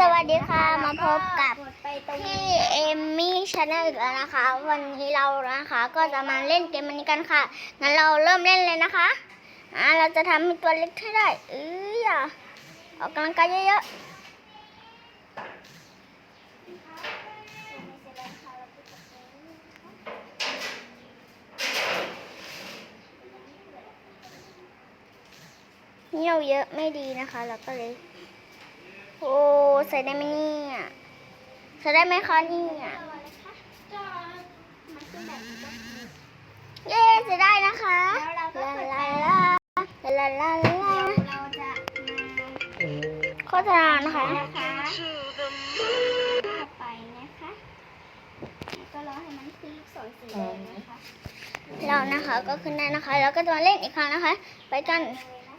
สวัสดีค่ะมาพบกับพี่เอมมี่ชาแนลอีกแล้วนะคะ วันนี้เรานะคะ ก็จะมาเล่นเกมอันนี้กันค่ะงั้นเราเริ่มเล่นเลยนะคะอ่าเราจะทำให้ตัวเล็กให้ได้เอ้ยอะออกกำลังกายเยอะๆนี่เราเยอะไม่ดีนะคะ เราก็เลยโอ้ใส่ได้ไหมเนี่ยใส่ได้ไหมคะเนี่ยเย้ใส่ได้นะคะลาลาลาลาลาลาเราจะโฆษณานะคะมานะคะต่อไปนะคะแล้วก็รอให้มันขึ้นลูกศรสีแดงนะคะเรานะคะก็ขึ้นได้นะคะ แล้วก็จะมาเล่นอีกครั้งนะคะ ไปกัน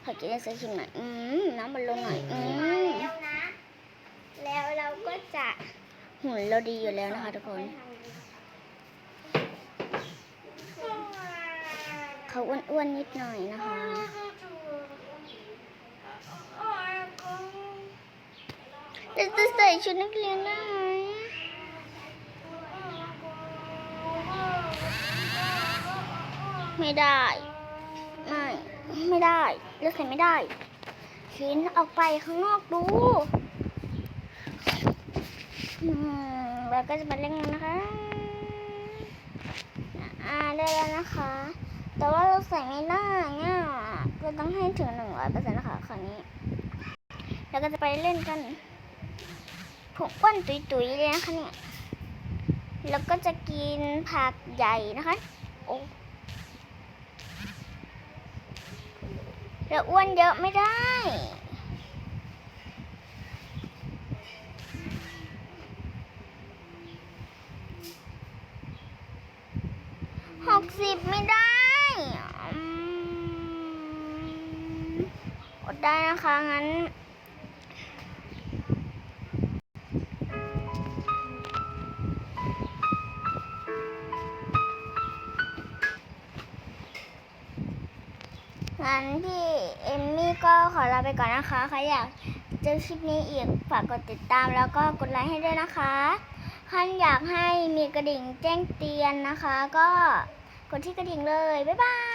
ขอกินได้สักชิ้นหน่อย อืมน้ำมันลงหน่อย อืม แล้วนะ แล้วเราก็จะ หุ่นเราดีอยู่แล้วนะคะทุกคน เขาอ้วนๆนิดหน่อยนะคะแต่จะใส่ชุดนักเรียนได้ไหมไม่ได้ ไม่ ไม่ได้ เลือกใส่ไม่ได้ชิ้นออกไปข้างนอกดู เราก็จะมาเล่นกันนะคะ อ่าได้แล้วนะคะ แต่ว่าเราใส่ไม่ได้เนี่ยก็ต้องให้ถึงหนึ่งร้อยเปอร์เซ็นต์นะคะคราวนี้แล้วก็จะไปเล่นกันผมอ้วนตุยๆเลยนะคะเนี่ย แล้วก็จะกินผักใหญ่นะคะโอ้แล้วอ้วนเยอะไม่ได้ หกสิบไม่ได้อืมอดได้นะคะ งั้น งั้นพี่เอมมี่ก็ขอลาไปก่อนนะคะใครอยากเจอคลิปนี้อีก ฝากกดติดตามแล้วก็กดไลค์ให้ด้วยนะคะ ท่านอยากให้มีกระดิ่งแจ้งเตือนนะคะ ก็กดที่กระดิ่งเลย บ๊ายบาย